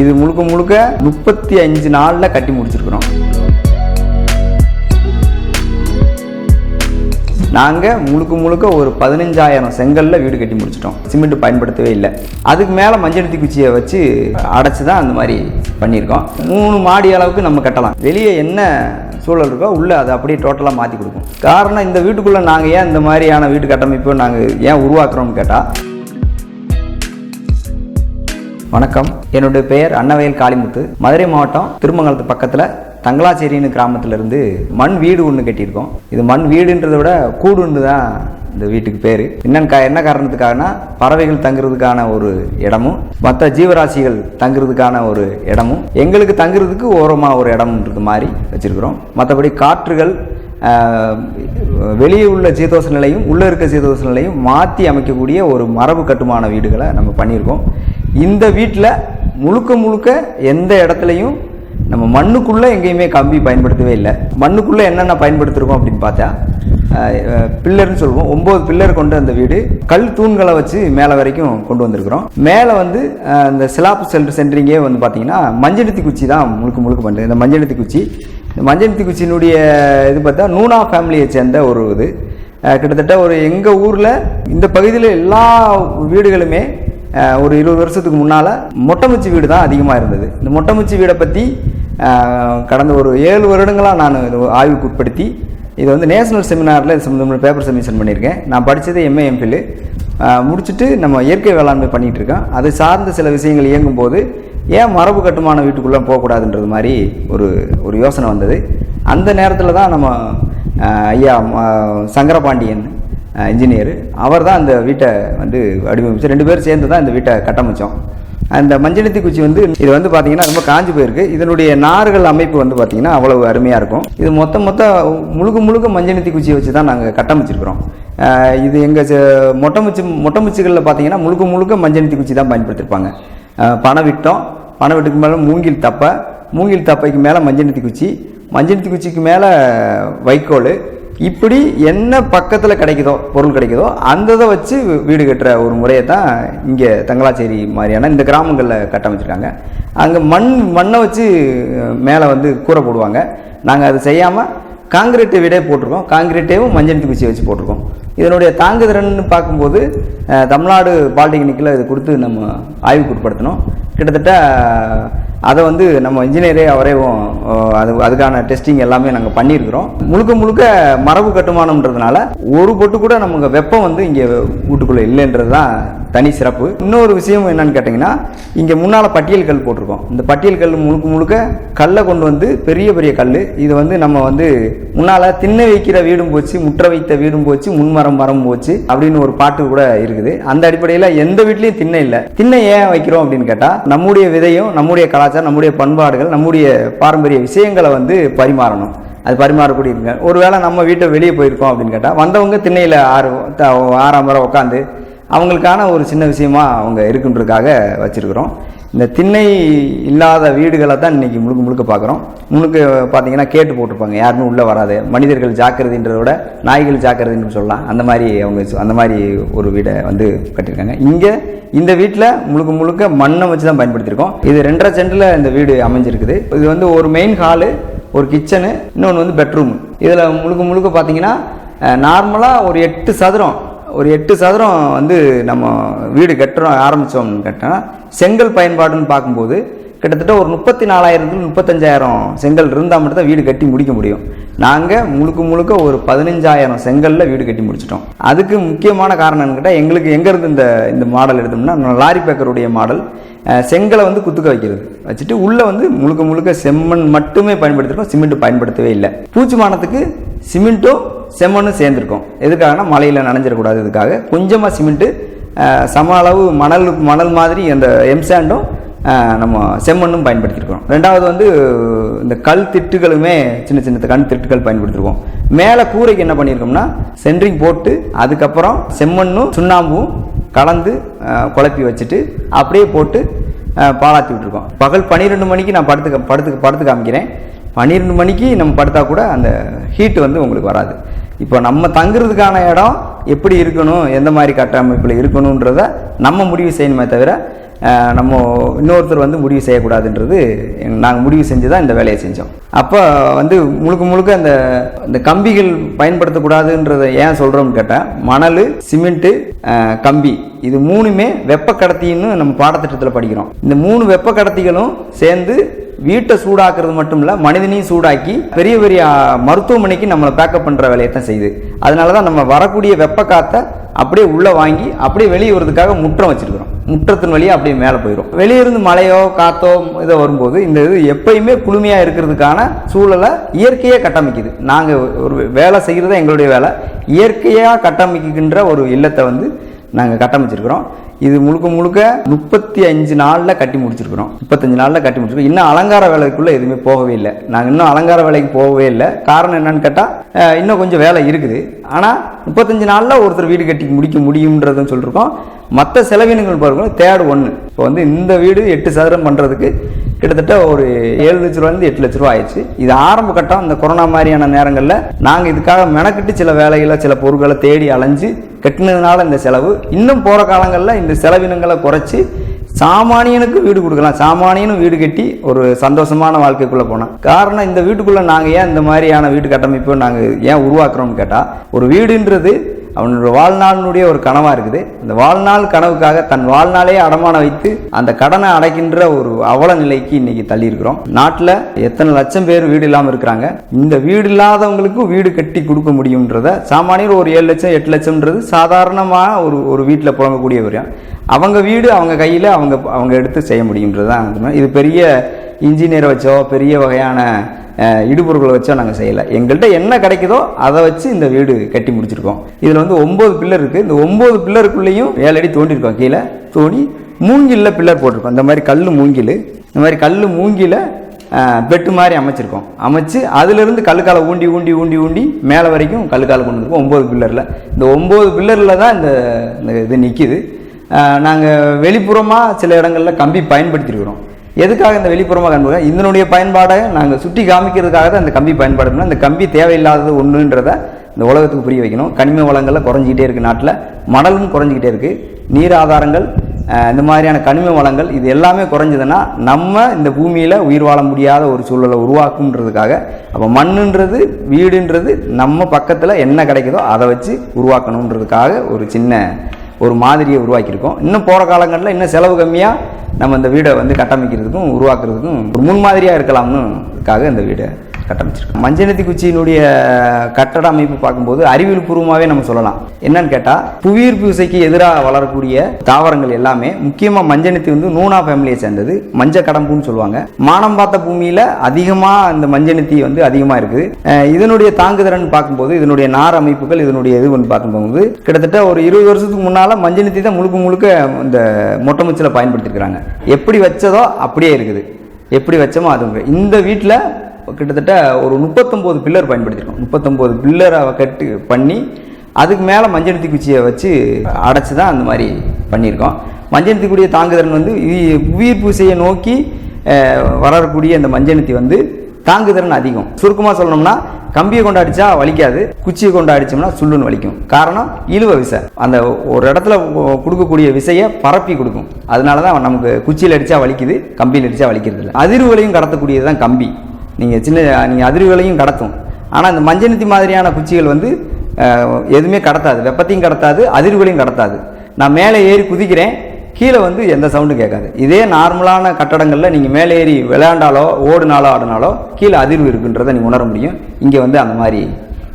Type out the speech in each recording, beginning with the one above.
இது முழுக்க முழுக்க முப்பத்தி அஞ்சு நாளில் கட்டி முடிச்சிருக்கிறோம். நாங்கள் முழுக்க முழுக்க ஒரு பதினஞ்சாயிரம் செங்கல்ல வீடு கட்டி முடிச்சிட்டோம். சிமெண்ட் பயன்படுத்தவே இல்லை. அதுக்கு மேலே மஞ்சள் குச்சியை வச்சு அடைச்சி தான் அந்த மாதிரி பண்ணியிருக்கோம். மூணு மாடி அளவுக்கு நம்ம கட்டலாம். வெளியே என்ன சூழல் இருக்கோ உள்ளே அதை அப்படியே டோட்டலாக மாற்றி கொடுக்கும் காரணம் இந்த வீட்டுக்குள்ளே நாங்கள் ஏன் இந்த மாதிரியான வீட்டு கட்டமைப்பு நாங்கள் ஏன் உருவாக்குறோம்னு கேட்டால் வணக்கம். என்னுடைய பெயர் அன்னவயல் காளிமுத்து. மதுரை மாவட்டம் திருமங்கலத்து பக்கத்தில் தங்களாச்சேரின்னு கிராமத்திலிருந்து மண் வீடு ஒன்று கட்டியிருக்கோம். இது மண் வீடுன்றதை விட கூடுன்னு தான் இந்த வீட்டுக்கு பேர். என்னன்னு என்ன காரணத்துக்காகனா பறவைகள் தங்குறதுக்கான ஒரு இடமும் மற்ற ஜீவராசிகள் தங்குறதுக்கான ஒரு இடமும் எங்களுக்கு தங்குறதுக்கு ஓரமாக ஒரு இடம்ன்றது மாதிரி வச்சுருக்குறோம். மற்றபடி காற்றுகள் வெளியே உள்ள சீதோஷ நிலையும் உள்ளே இருக்க சீதோஷ நிலையும் மாற்றி அமைக்கக்கூடிய ஒரு மரபு கட்டுமான வீடுகளை நம்ம பண்ணியிருக்கோம். இந்த வீட்டில் முழுக்க முழுக்க எந்த இடத்துலையும் நம்ம மண்ணுக்குள்ளே எங்கேயுமே கம்பி பயன்படுத்தவே இல்லை. மண்ணுக்குள்ளே என்னென்ன பயன்படுத்திருக்கோம் அப்படின்னு பார்த்தா பில்லர்னு சொல்லுவோம். ஒம்பது பில்லர் கொண்ட அந்த வீடு கல் தூண்களை வச்சு மேலே வரைக்கும் கொண்டு வந்திருக்கிறோம். மேலே வந்து அந்த இந்த சிலாப்பு சென்டர் சென்ட்ரிங்கே வந்து பார்த்தீங்கன்னா மஞ்சளுத்தி குச்சி தான் முழுக்க முழுக்க பண்ணுறது இந்த மஞ்சனத்தி குச்சி. இந்த மஞ்சனத்தி குச்சியினுடைய இது பார்த்தா நூனா ஃபேமிலியை சேர்ந்த ஒரு இது. கிட்டத்தட்ட ஒரு எங்கள் ஊரில் இந்த பகுதியில் எல்லா வீடுகளுமே ஒரு இருபது வருஷத்துக்கு முன்னால் மொட்டைமுச்சி வீடு தான் அதிகமாக இருந்தது. இந்த மொட்டைமுச்சி வீடை பற்றி கடந்த ஒரு ஏழு வருடங்களாக நான் இது ஆய்வுக்கு உட்படுத்தி இது வந்து நேஷனல் செமினாரில் இது சம்மந்தமான பேப்பர் சப்மிஷன் பண்ணியிருக்கேன். நான் படித்தது எம்ஏ எம்ஃபில் முடிச்சுட்டு நம்ம இயற்கை வேளாண்மை பண்ணிகிட்டு இருக்கோம். அது சார்ந்த சில விஷயங்கள் இயங்கும்போது ஏன் மரபு கட்டுமான வீட்டுக்குள்ளே போகக்கூடாதுன்றது மாதிரி ஒரு ஒரு யோசனை வந்தது. அந்த நேரத்தில் தான் நம்ம ஐயா சங்கரபாண்டியன் இன்ஜினியர் அவர் தான் அந்த வீட்டை வந்து வடிவமைச்சு ரெண்டு பேரும் சேர்ந்து தான் இந்த வீட்டை கட்டமைச்சோம். அந்த மஞ்சனத்தி குச்சி வந்து இது வந்து பார்த்தீங்கன்னா ரொம்ப காஞ்சி போயிருக்கு. இதனுடைய நார்கள் அமைப்பு வந்து பார்த்தீங்கன்னா அவ்வளவு அருமையாக இருக்கும். இது மொத்த மொத்த முழுக்க முழுக்க மஞ்சனத்தி குச்சியை வச்சு தான் நாங்கள் கட்டமைச்சிருக்கிறோம் இது எங்கள் மொட்டைமுச்சி மொட்டைமுச்சிகளில் பார்த்தீங்கன்னா முழுக்க முழுக்க மஞ்சனத்தி குச்சி தான் பயன்படுத்தியிருப்பாங்க பணம் விட்டோம். பனை விட்டுக்கு மேலே மூங்கில் தப்பை. மூங்கில் தப்பைக்கு மேலே மஞ்சனத்தி குச்சி. மஞ்சனத்தி குச்சிக்கு மேலே வைக்கோல். இப்படி என்ன பக்கத்தில் கிடைக்குதோ பொருள் கிடைக்குதோ அந்த இதை வச்சு வீடு கட்டுற ஒரு முறையை தான் இங்கே தங்களாச்சேரி மாதிரியான இந்த கிராமங்களில் கட்டமைச்சிருக்காங்க. அங்கே மண் மண்ணை வச்சு மேலே வந்து கூரை போடுவாங்க. நாங்கள் அது செய்யாமல் காங்கிரீட்டை வீடே போட்டிருக்கோம். காங்கிரீட்டையும் மஞ்சள் குச்சியை வச்சு போட்டிருக்கோம். இதனுடைய தாங்குதிறன்னு பார்க்கும்போது தமிழ்நாடு பாலிடெக்னிக்கில் இது கொடுத்து நம்ம ஆய்வுக்கு உட்படுத்தினோம். கிட்டத்தட்ட அதை வந்து நம்ம இன்ஜினியரே அவரேவும் அது அதுக்கான டெஸ்டிங் எல்லாமே நாங்கள் பண்ணியிருக்கிறோம். முழுக்க முழுக்க மரபு கட்டுமானம்ன்றதுனால ஒரு பொட்டு கூட நமக்கு வெப்பம் வந்து இங்கே வீட்டுக்குள்ளே இல்லைன்றது தான் தனி சிறப்பு. இன்னொரு விஷயம் என்னன்னு கேட்டிங்கன்னா இங்கே முன்னால் பட்டியல் கல் போட்டிருக்கோம். இந்த பட்டியல் கல் முழுக்க முழுக்க கல்லை கொண்டு வந்து பெரிய பெரிய கல் இது வந்து நம்ம வந்து முன்னால் தின்ன வைக்கிற வீடும் போச்சு முற்ற வைத்த வீடும் போச்சு முன்மரம் மரம் போச்சு அப்படின்னு ஒரு பாட்டு கூட இருக்குது. அந்த அடிப்படையில் எந்த வீட்லேயும் திண்ணை இல்லை. திண்ணை ஏன் வைக்கிறோம் அப்படின்னு கேட்டால் நம்முடைய விதையும் நம்முடைய கலாச்சாரம் நம்முடைய பண்பாடுகள் நம்முடைய பாரம்பரிய விஷயங்களை வந்து பரிமாறணும். அது பரிமாறக்கூடிய இருங்க ஒருவேளை நம்ம வீட்டை வெளியே போயிருக்கோம் அப்படின்னு கேட்டால் வந்தவங்க திண்ணையில் ஆறு ஆறாம் வர உட்காந்து அவங்களுக்கான ஒரு சின்ன விஷயமா அவங்க இருக்குன்றதுக்காக வச்சுருக்குறோம். இந்த திண்ணை இல்லாத வீடுகளை தான் இன்றைக்கி முழுக்க முழுக்க பார்க்குறோம். முழுக்க பார்த்தீங்கன்னா கேட்டு போட்டிருப்பாங்க. யாருமே உள்ளே வராது. மனிதர்கள் ஜாக்கிரதைன்றத விட நாய்கள் ஜாக்கிரதைன்னு சொல்லலாம். அந்த மாதிரி அவங்க அந்த மாதிரி ஒரு வீடை வந்து கட்டியிருக்காங்க. இங்கே இந்த வீட்டில் முழுக்க முழுக்க மண்ணை வச்சு தான் பயன்படுத்தியிருக்கோம். இது ரெண்டரை சென்டில் இந்த வீடு அமைஞ்சிருக்குது. இது வந்து ஒரு மெயின் ஹாலு ஒரு கிச்சனு இன்னொன்று வந்து பெட்ரூம் இதில் முழுக்க முழுக்க பார்த்தீங்கன்னா நார்மலாக ஒரு எட்டு சதுரம் ஒரு எட்டு சதுரம் வந்து நம்ம வீடு கட்டுறோம் ஆரம்பித்தோம்னு கேட்டால் செங்கல் பயன்பாடுன்னு பார்க்கும்போது கிட்டத்தட்ட ஒரு முப்பத்தி நாலாயிரத்துல முப்பத்தஞ்சாயிரம் செங்கல் இருந்தால் மட்டும் தான் வீடு கட்டி முடிக்க முடியும். நாங்கள் முழுக்க முழுக்க ஒரு பதினஞ்சாயிரம் செங்கலில் வீடு கட்டி முடிச்சிட்டோம். அதுக்கு முக்கியமான காரணம் கேட்டால் எங்களுக்கு எங்கேருந்து இந்த இந்த மாடல் எடுத்தோம்னா லாரி பேக்கருடைய மாடல் செங்கலை வந்து குத்துக்க வைக்கிறது. வச்சுட்டு உள்ளே வந்து முழுக்க முழுக்க செம்மண் மட்டுமே பயன்படுத்திருக்கோம் சிமெண்ட் பயன்படுத்தவே இல்லை. பூச்சி மானத்துக்கு சிமெண்ட்டும் செம்மண்ணும் சேர்ந்துருக்கும். எதுக்காகனா மலையில் நனைஞ்சிடக்கூடாது இதுக்காக. கொஞ்சமாக சிமெண்ட்டு சம அளவு மணல் மணல் மாதிரி அந்த எம்சாண்டும் நம்ம செம்மண்ணும் பயன்படுத்தியிருக்கோம் ரெண்டாவது வந்து இந்த கல் திட்டுகளுமே சின்ன சின்ன கண் திட்டுகள் பயன்படுத்தியிருக்கோம் மேலே கூரைக்கு என்ன பண்ணியிருக்கோம்னா சென்ட்ரிங் போட்டு அதுக்கப்புறம் செம்மண்ணும் சுண்ணாம்பும் கலந்து குழப்பி வச்சுட்டு அப்படியே போட்டு பாலாத்தி விட்டுருக்கோம். பகல் பன்னிரெண்டு மணிக்கு நான் படுத்து படுத்து படுத்து காமிக்கிறேன். பன்னிரெண்டு மணிக்கு நம்ம படுத்தா கூட அந்த ஹீட் வந்து உங்களுக்கு வராது. இப்போ நம்ம தங்குறதுக்கான இடம் எப்படி இருக்கணும் எந்த மாதிரி கட்டமைப்பில் இருக்கணுன்றத நம்ம முடிவு செய்யணுமே தவிர நம்ம இன்னொருத்தர் வந்து முடிவு செய்யக்கூடாதுன்றது நாங்கள் முடிவு செஞ்சு தான் இந்த வேலையை செஞ்சோம். அப்போ வந்து முழுக்க முழுக்க அந்த இந்த கம்பிகள் பயன்படுத்தக்கூடாதுன்றதை ஏன் சொல்கிறோம்னு கேட்டால் மணல் சிமெண்ட்டு கம்பி இது மூணுமே வெப்ப கடத்தின்னு நம்ம பாடத்திட்டத்தில் படிக்கிறோம். இந்த மூணு வெப்ப கடத்திகளும் சேர்ந்து வீட்டை சூடாக்குறது மட்டும் இல்லை மனிதனையும் சூடாக்கி பெரிய பெரிய மருத்துவமனைக்கு நம்மளை பேக்கப் பண்ணுற வேலையை தான் செய்யுது. அதனால தான் நம்ம வரக்கூடிய வெப்ப காற்றை அப்படியே உள்ளே வாங்கி அப்படியே வெளியே வரதுக்காக முற்றம் வச்சிருக்கிறோம். முற்றத்தின் வழியாக அப்படியே மேலே போயிடும் வெளியே இருந்து மழையோ காத்தோ இதோ வரும்போது இந்த இது எப்பயுமே குளுமையாக இருக்கிறதுக்கான சூழலை இயற்கையாக கட்டமைக்குது. நாங்கள் ஒரு வேலை செய்கிறது எங்களுடைய வேலை. இயற்கையாக கட்டமைக்கின்ற ஒரு இல்லத்தை வந்து நாங்கள் கட்டமைச்சிருக்கிறோம். இது முழுக்க முழுக்க முப்பத்தி அஞ்சு நாளில் கட்டி முடிச்சிருக்கிறோம். முப்பத்தஞ்சு நாளில் கட்டி முடிச்சிருக்கோம் இன்னும் அலங்கார வேலைக்குள்ளே எதுவுமே போகவே இல்லை. நாங்கள் இன்னும் அலங்கார வேலைக்கு போகவே இல்லை. காரணம் என்னன்னு கேட்டால் இன்னும் கொஞ்சம் வேலை இருக்குது. ஆனால் முப்பத்தஞ்சு நாளில் ஒருத்தர் வீடு கட்டி முடிக்க முடியுன்றதும் சொல்லியிருக்கோம் மற்ற செலவினங்கள் பாருங்கள் தேர்ட் ஒன்று இப்போ வந்து இந்த வீடு எட்டு சதுரம் பண்ணுறதுக்கு கிட்டத்தட்ட ஒரு ஏழு லட்ச ரூபாயிலிருந்து எட்டு லட்ச ரூபா ஆயிடுச்சு. இது ஆரம்ப கட்டம் அந்த கொரோனா மாதிரியான நேரங்களில் நாங்கள் இதுக்காக மெனக்கிட்டு சில வேலைகளை சில பொருட்களை தேடி அலைஞ்சு கட்டினதுனால இந்த செலவு. இன்னும் போகிற காலங்களில் இந்த செலவினங்களை குறைச்சி சாமானியனுக்கு வீடு கொடுக்கலாம். சாமானியனும் வீடு கட்டி ஒரு சந்தோஷமான வாழ்க்கைக்குள்ளே போனோம் காரணம் இந்த வீட்டுக்குள்ளே நாங்கள் ஏன் இந்த மாதிரியான வீட்டு கட்டமைப்பு நாங்கள் ஏன் உருவாக்குறோம்னு கேட்டால் ஒரு வீடுன்றது அவனோட வாழ்நாளினுடைய ஒரு கனவாக இருக்குது. அந்த வாழ்நாள் கனவுக்காக தன் வாழ்நாளே அடமான வைத்து அந்த கடனை அடைக்கின்ற ஒரு அவல நிலைக்கு இன்னைக்கு தள்ளியிருக்கிறோம். நாட்டில் எத்தனை லட்சம் பேர் வீடு இல்லாமல் இருக்கிறாங்க. இந்த வீடு இல்லாதவங்களுக்கும் வீடு கட்டி கொடுக்க முடியுன்றத சாமானியர் ஒரு ஏழு லட்சம் எட்டு லட்சம்ன்றது சாதாரணமாக ஒரு ஒரு வீட்டில் புழங்கக்கூடிய வரையும் அவங்க வீடு அவங்க கையில் அவங்க அவங்க எடுத்து செய்ய முடியுன்றது தான் இது பெரிய இன்ஜினியரை வச்சோ பெரிய வகையான இடுபொருட்களை வச்சோ நாங்கள் செய்யலை. எங்கள்கிட்ட என்ன கிடைக்குதோ அதை வச்சு இந்த வீடு கட்டி முடிச்சிருக்கோம். இதில் வந்து ஒம்பது பில்லர் இருக்குது இந்த ஒம்பது பில்லருக்குள்ளேயும் ஏழு தோண்டியிருக்கோம் கீழே தோண்டி மூங்கிலில் பில்லர் போட்டிருக்கோம். இந்த மாதிரி கல் மூங்கில். இந்த மாதிரி கல் மூங்கில பெட்டு மாதிரி அமைச்சிருக்கோம். அமைச்சு அதுலேருந்து கல்லுக்காலை ஊண்டி ஊண்டி ஊண்டி ஊண்டி மேலே வரைக்கும் கல்லுக்காலை கொண்டு வந்துருக்கோம். ஒம்பது பில்லரில். இந்த ஒம்பது பில்லரில் தான் இந்த இந்த இது நிற்கிது நாங்கள் வெளிப்புறமாக சில இடங்களில் கம்பி பயன்படுத்தியிருக்கிறோம் எதுக்காக இந்த வெளிப்புறமாக காண்போம் இதனுடைய பயன்பாடை நாங்கள் சுட்டி காமிக்கிறதுக்காக தான் இந்த கம்பி பயன்படுத்தணும். இந்த கம்பி தேவையில்லாதது ஒன்றுன்றத இந்த உலகத்துக்கு புரிய வைக்கணும். கனிம வளங்கள்லாம் குறைஞ்சிக்கிட்டே இருக்குது நாட்டில். மணலும் குறைஞ்சிக்கிட்டே இருக்குது நீர் ஆதாரங்கள் இந்த மாதிரியான கனிம வளங்கள் இது எல்லாமே குறைஞ்சதுன்னா நம்ம இந்த பூமியில் உயிர் வாழ முடியாத ஒரு சூழலை உருவாக்குன்றதுக்காக அப்போ மண்ணுன்றது வீடுன்றது நம்ம பக்கத்தில் என்ன கிடைக்குதோ அதை வச்சு உருவாக்கணுன்றதுக்காக ஒரு சின்ன ஒரு மாதிரியை உருவாக்கியிருக்கோம். இன்னும் போகிற காலங்களில் இன்னும் செலவு கம்மியாக நம்ம இந்த வீடை வந்து கட்டமைக்கிறதுக்கும் உருவாக்குறதுக்கும் ஒரு முன்மாதிரியாக இருக்கலாம்னுக்காக இந்த வீடை கட்டமைச்சிருக்கோம் மஞ்சனத்தி குச்சியினுடைய கட்டட அமைப்பு பார்க்கும்போது அறிவியல் பூர்வமாகவே நம்ம சொல்லலாம். என்னன்னு கேட்டால் புவியீர்ப்பு விசைக்கு எதிராக வளரக்கூடிய தாவரங்கள் எல்லாமே முக்கியமாக மஞ்சனத்தி வந்து நூனா ஃபேமிலியை சேர்ந்தது. மஞ்ச கடம்புன்னு சொல்லுவாங்க. மானம் பார்த்த பூமியில் அதிகமாக இந்த மஞ்சனத்தி வந்து அதிகமாக இருக்குது. இதனுடைய தாங்குதிறன் பார்க்கும்போது இதனுடைய நார் அமைப்புகள் இதனுடைய இது வந்து பார்க்கும்போது கிட்டத்தட்ட ஒரு இருபது வருஷத்துக்கு முன்னால் மஞ்சனத்தி தான் முழுக்க முழுக்க இந்த மொட்டை பயன்படுத்திருக்கிறாங்க. பயன்படுத்தியிருக்கிறாங்க எப்படி வச்சதோ அப்படியே இருக்குது. எப்படி வச்சோமோ அது. இந்த வீட்டில் கிட்டத்தட்ட ஒரு முப்பத்தொம்போது பில்லர் பயன்படுத்தியிருக்கோம் முப்பத்தொம்போது பில்லரை கட்டு பண்ணி அதுக்கு மேலே மஞ்சள் குச்சியை வச்சு அடைச்சி தான் அந்த மாதிரி பண்ணியிருக்கோம். மஞ்சள் தீக்குடிய தாங்குதிறன் வந்து உயிர் பூசையை நோக்கி வரக்கூடிய அந்த மஞ்சள் வந்து தாங்குதிறன் அதிகம். சுருக்கமாக சொல்லணும்னா கம்பியை கொண்டு அடித்தா வலிக்காது குச்சியை கொண்டு அடித்தோம்னா சுள்ளுன்னு வலிக்கும். காரணம் இழுவ விசை. அந்த ஒரு இடத்துல கொடுக்கக்கூடிய விசையை பரப்பி கொடுக்கும். அதனால தான் நமக்கு குச்சியில் அடித்தா வலிக்குது கம்பியில் அடித்தா வலிக்கிறது இல்லை அதிர்வுகளையும் கடத்தக்கூடியது தான் கம்பி. நீங்கள் சின்ன நீங்கள் அதிர்வுகளையும் கடத்தும். ஆனால் இந்த மஞ்சனத்தி மாதிரியான குச்சிகள் வந்து எதுவுமே கடத்தாது. வெப்பத்தையும் கடத்தாது அதிர்வுகளையும் கடத்தாது. நான் மேலே ஏறி குதிக்கிறேன் கீழே வந்து எந்த சவுண்டும் கேட்காது. இதே நார்மலான கட்டடங்களில் நீங்கள் மேலே ஏறி விளையாண்டாலோ ஓடுனாலோ ஆடினாலோ கீழே அதிர்வு இருக்குன்றதை நீங்கள் உணர முடியும். இங்கே வந்து அந்த மாதிரி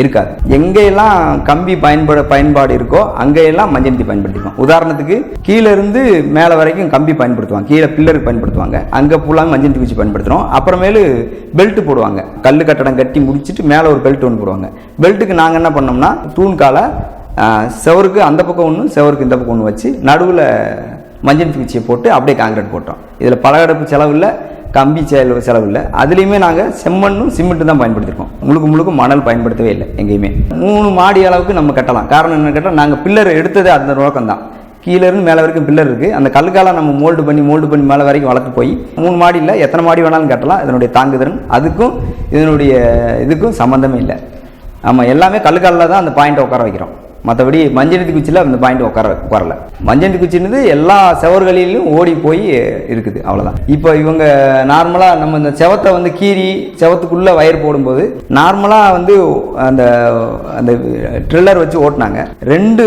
இருக்காது. எங்கெல்லாம் கம்பி பயன்பட பயன்பாடு இருக்கோ அங்கெல்லாம் மஞ்சள் பயன்படுத்திக்குவோம். உதாரணத்துக்கு கீழே இருந்து மேலே வரைக்கும் கம்பி பயன்படுத்துவாங்க. கீழே பில்லருக்கு பயன்படுத்துவாங்க. அங்கே ஃபுல்லாக மஞ்சந்தி குச்சி பயன்படுத்துகிறோம் அப்புறமேலு பெல்ட் போடுவாங்க. கல் கட்டடம் கட்டி முடிச்சிட்டு மேலே ஒரு பெல்ட் ஒன்று போடுவாங்க. பெல்ட்டுக்கு நாங்கள் என்ன பண்ணோம்னா தூண்கால செவருக்கு அந்த பக்கம் ஒன்று செவருக்கு இந்த பக்கம் ஒன்று வச்சு நடுவில் மஞ்சள் குச்சியை போட்டு அப்படியே காங்கிரீட் போட்டோம். இதில் பலகடப்பு செலவு இல்லை. கம்பி செலவு செலவு இல்லை. அதுலேயுமே நாங்கள் செம்மண்ணும் சிமெண்ட்டு தான் பயன்படுத்திருக்கோம். முழுக்க முழுக்க மணல் பயன்படுத்தவே இல்லை எங்கேயுமே. மூணு மாடி அளவுக்கு நம்ம கட்டலாம். காரணம் என்ன கேட்டால் நாங்கள் பில்லர் எடுத்தது அந்த நோக்கம் தான். கீழே இருந்து மேலே வரைக்கும் பில்லர் இருக்குது அந்த கல்லுக்கால நம்ம மோல்டு பண்ணி மோல்டு பண்ணி மேலே வரைக்கும் வளர்த்து போய் மூணு மாடியில் எத்தனை மாடி வேணாலும் கட்டலாம். இதனுடைய தாங்குதிறன் அதுக்கும் இதனுடைய இதுக்கும் சம்மந்தமே இல்லை. ஆமாம் எல்லாமே கல்லுக்காலில் தான் அந்த பாயிண்ட்டை உட்கார வைக்கிறோம். மற்றபடி மஞ்சனத்தி குச்சியில் அந்த பாயிண்ட் உட்கார உட்காரல. மஞ்சனத்தி குச்சின்றது எல்லா செவர்களிலும் ஓடி போய் இருக்குது அவ்வளோதான் இப்போ இவங்க நார்மலாக நம்ம இந்த செவத்தை வந்து கீறி செவத்துக்குள்ளே வயர் போடும்போது நார்மலாக வந்து அந்த அந்த ட்ரில்லர் வச்சு ஓட்டினாங்க. ரெண்டு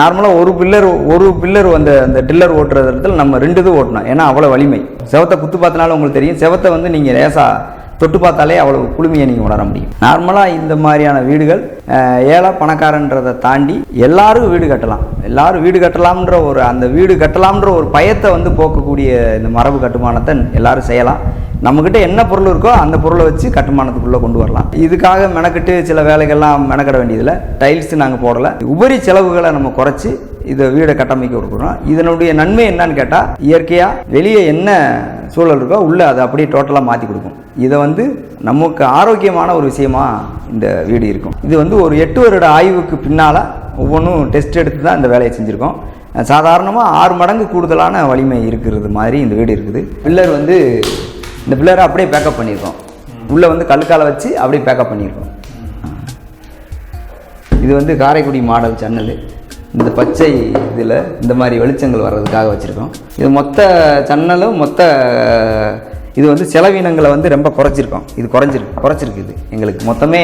நார்மலாக ஒரு பில்லர் ஒரு பில்லர் அந்த அந்த ட்ரில்லர் ஓட்டுற இடத்துல நம்ம ரெண்டு இது ஓட்டணும் ஏன்னா அவ்வளோ வலிமை. செவத்தை குத்து பார்த்தனால உங்களுக்கு தெரியும். செவத்தை வந்து நீங்கள் லேசாக தொட்டு பார்த்தாலே அவ்வளவு குளுமையை நீங்கள் உணர முடியும். நார்மலாக இந்த மாதிரியான வீடுகள் ஏழை பணக்காரன்றதை தாண்டி எல்லாரும் வீடு கட்டலாம். எல்லாரும் வீடு கட்டலாம்ன்ற ஒரு அந்த வீடு கட்டலாம்ன்ற ஒரு பயத்தை வந்து போக்கக்கூடிய இந்த மரபு கட்டுமானத்தை எல்லாரும் செய்யலாம். நம்மக்கிட்ட என்ன பொருள் இருக்கோ அந்த பொருளை வச்சு கட்டுமானத்துக்குள்ளே கொண்டு வரலாம். இதுக்காக மெனக்கிட்டு சில வேலைகள்லாம் மெனக்கிட வேண்டியதில்லை. டைல்ஸ் நாங்கள் போடலை. உபரி செலவுகளை நம்ம குறைச்சி இதை வீடை கட்டமைக்க கொடுக்குறோம். இதனுடைய நன்மை என்னன்னு கேட்டால் இயற்கையாக வெளியே என்ன சூழல் இருக்கோ உள்ளே அதை அப்படியே டோட்டலாக மாற்றி கொடுக்கும். இதை வந்து நமக்கு ஆரோக்கியமான ஒரு விஷயமா இந்த வீடு இருக்கும். இது வந்து ஒரு எட்டு வருட ஆய்வுக்கு பின்னால் ஒவ்வொன்றும் டெஸ்ட் எடுத்து தான் இந்த வேலையை செஞ்சுருக்கோம். சாதாரணமாக ஆறு மடங்கு கூடுதலான வலிமை இருக்கிறது மாதிரி இந்த வீடு இருக்குது. பில்லர் வந்து இந்த பில்லரை அப்படியே பேக்கப் பண்ணியிருக்கோம் உள்ளே வந்து கல்லுக்கால வச்சு அப்படியே பேக்கப் பண்ணியிருக்கோம் இது வந்து காரைக்குடி மாடல் ஜன்னல் இந்த பச்சை இதில் இந்த மாதிரி வெளிச்சங்கள் வர்றதுக்காக வச்சுருக்கோம். இது மொத்த ஜன்னலும் மொத்த இது வந்து செலவினங்களை வந்து ரொம்ப குறைச்சிருக்கோம். இது குறைஞ்சிருக்கு குறைச்சிருக்கு இது எங்களுக்கு. மொத்தமே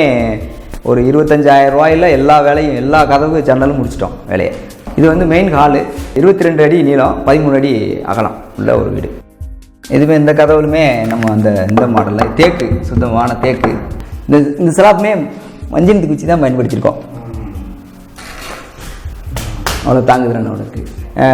ஒரு இருபத்தஞ்சாயிரம் ரூபாயில் எல்லா வேலையும் எல்லா கதவு ஜன்னலும் முடிச்சிட்டோம் வேலையை. இது வந்து மெயின் ஹாலு இருபத்தி ரெண்டு அடி நீளம் பதிமூணு அடி அகலம் உள்ள ஒரு வீடு. எதுவுமே இந்த கதவுலுமே நம்ம அந்த இந்த மாடலில் தேக்கு சுத்தமான தேக்கு. இந்த இந்த சிலாப்புமே மஞ்சள் குச்சி தான் பயன்படுத்தியிருக்கோம் அவ்வளோ தாங்குதிறன் அவனுக்கு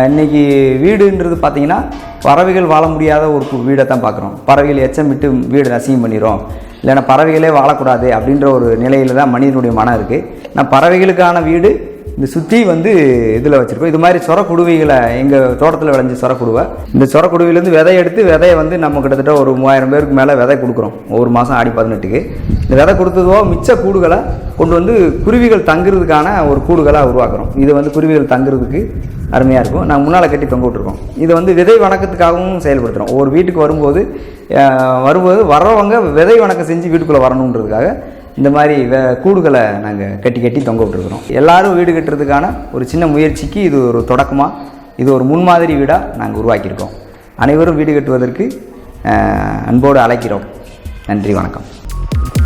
இன்னைக்கு வீடுன்றது பார்த்திங்கன்னா பறவைகள் வாழ முடியாத ஒரு வீடை தான் பார்க்குறோம் பறவைகள் எச்சமிட்டு வீடு அசிங்கம் பண்ணிடும் இல்லைன்னா பறவைகளே வாழக்கூடாது அப்படின்ற ஒரு நிலையில் தான் மனிதனுடைய மனம் இருக்குது நான் பறவைகளுக்கான வீடு இந்த சுற்றி வந்து இதில் வச்சுருக்கோம் இது மாதிரி சொரக்குடுவைகளை எங்கள் தோட்டத்தில் விளைஞ்ச சொரக்குடுவை. இந்த சொரக்குடுவையிலேருந்து விதை எடுத்து விதையை வந்து நம்ம கிட்டத்தட்ட ஒரு மூவாயிரம் பேருக்கு மேலே விதை கொடுக்குறோம். ஒவ்வொரு மாதம் ஆடி பதினெட்டுக்கு. இந்த விதை கொடுத்ததோ மிச்ச கூடுகளை கொண்டு வந்து குருவிகள் தங்குறதுக்கான ஒரு கூடுகளாக உருவாக்குறோம். இது வந்து குருவிகள் தங்குறதுக்கு அருமையாக இருக்கும். நாங்கள் முன்னால் கட்டி தொங்க விட்டுருக்கோம். இதை வந்து விதை வணக்கத்துக்காகவும் செயல்படுத்துகிறோம் ஒவ்வொரு வீட்டுக்கு வரும்போது வரும்போது வர்றவங்க விதை வணக்கம் செஞ்சு வீட்டுக்குள்ளே வரணுன்றதுக்காக இந்த மாதிரி வே கூடுகளை நாங்கள் கட்டி கட்டி தொங்க விட்டுருக்குறோம். எல்லாரும் வீடு கட்டுறதுக்கான ஒரு சின்ன முயற்சிக்கு இது ஒரு தொடக்கமாக இது ஒரு முன்மாதிரி வீடாக நாங்கள் உருவாக்கியிருக்கோம். அனைவரும் வீடு கட்டுவதற்கு அன்போடு அழைக்கிறோம். நன்றி வணக்கம்.